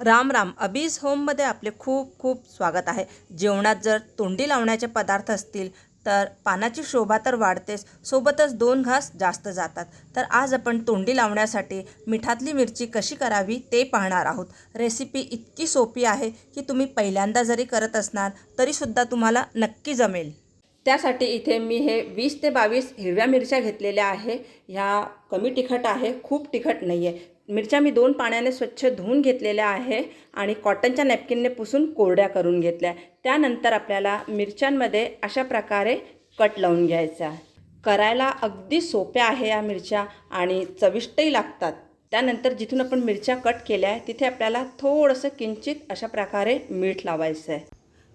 राम राम अबीज होममध्ये आपले खूप खूप स्वागत आहे. जेवणात जर तोंडी लावण्याचे पदार्थ असतील तर पानाची शोभा तर वाढतेच. सोबतच दोन घास जास्त जातात. तर आज आपण तोंडी लावण्यासाठी मिठातली मिरची कशी करावी ते पाहणार आहोत. रेसिपी इतकी सोपी आहे की तुम्ही पहिल्यांदा जरी करत असणार तरीसुद्धा तुम्हाला नक्की जमेल. त्यासाठी इथे मी हे वीस ते बावीस हिरव्या मिरच्या घेतलेल्या आहे. ह्या कमी तिखट आहे खूप तिखट नाही आहे मिरच्या मी दोन पाण्याने स्वच्छ धुवून घेतलेल्या आहे आणि कॉटनच्या नॅपकिनने पुसून कोरड्या करून घेतल्या. त्यानंतर आपल्याला मिरच्यांमध्ये अशा प्रकारे कट लावून घ्यायचा. करायला अगदी सोप्या आहे या मिरच्या आणि चविष्टही लागतात. त्यानंतर जिथून आपण मिरच्या कट केल्या आहे तिथे आपल्याला थोडंसं किंचित अशा प्रकारे मीठ लावायचं आहे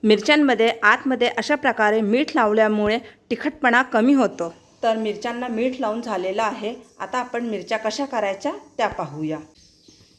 मिरच्यांमध्ये आतमध्ये अशा प्रकारे मीठ लावल्यामुळे तिखटपणा कमी होतो. तर मिरच्यांना मीठ लावून झालेलं आहे. आता आपण मिरच्या कशा करायच्या त्या पाहूया.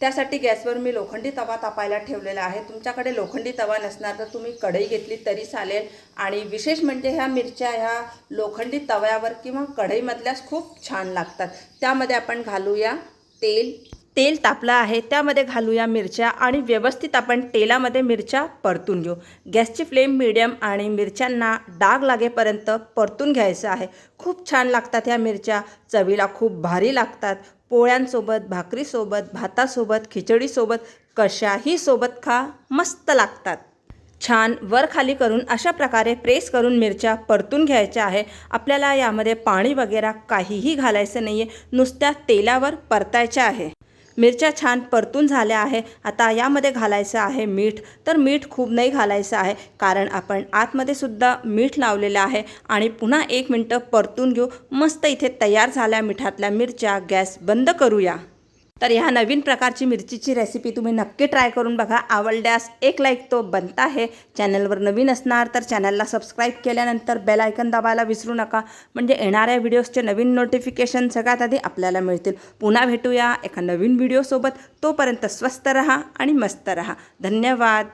त्यासाठी गॅसवर मी लोखंडी तवा तापायला ठेवलेला आहे. तुमच्याकडे लोखंडी तवा नसणार तर तुम्ही कढई घेतली तरी चालेल. आणि विशेष म्हणजे ह्या मिरच्या ह्या लोखंडी तव्यावर किंवा कढईमधल्याच खूप छान लागतात. त्यामध्ये आपण घालूया तेल. तेल तापलं आहे त्यामध्ये घालूया मिरच्या आणि व्यवस्थित आपण तेलामध्ये मिरच्या परतून घेऊ. गॅसची फ्लेम मिडियम आणि मिरच्यांना डाग लागेपर्यंत परतून घ्यायचं आहे. खूप छान लागतात ह्या मिरच्या. चवीला खूप भारी लागतात. पोळ्यांसोबत भाकरीसोबत भातासोबत खिचडीसोबत कशाही सोबत खा मस्त लागतात. छान वर खाली करून अशा प्रकारे प्रेस करून मिरच्या परतून घ्यायच्या आहे. आपल्याला यामध्ये पाणी वगैरे काहीही घालायचं नाही आहे नुसत्या तेलावर परतायच्या आहे. मिरच्या छान परतून झाल्या आहे. आता यामध्ये घालायचं आहे मीठ. तर मीठ खूप नाही घालायचं आहे. कारण आपण आतमध्ये सुद्धा मीठ लावलेलं आहे. आणि पुन्हा एक मिनटं परतून घेऊ. मस्त इथे तयार झाल्या मिठातल्या मिरच्या. गॅस बंद करूया. तर ह्या नवीन प्रकारची मिरचीची रेसिपी तुम्ही नक्की ट्राय करून बघा. आवडल्यास एक लाईक तो बनता आहे. चॅनलवर नवीन असणार तर चॅनलला सबस्क्राईब केल्यानंतर बेल आयकन दाबायला विसरू नका. म्हणजे येणाऱ्या व्हिडिओजचे नवीन नोटिफिकेशन सगळ्यात आधी आपल्याला मिळतील. पुन्हा भेटूया एका नवीन व्हिडिओसोबत तोपर्यंत स्वस्त रहा आणि मस्त रहा. धन्यवाद.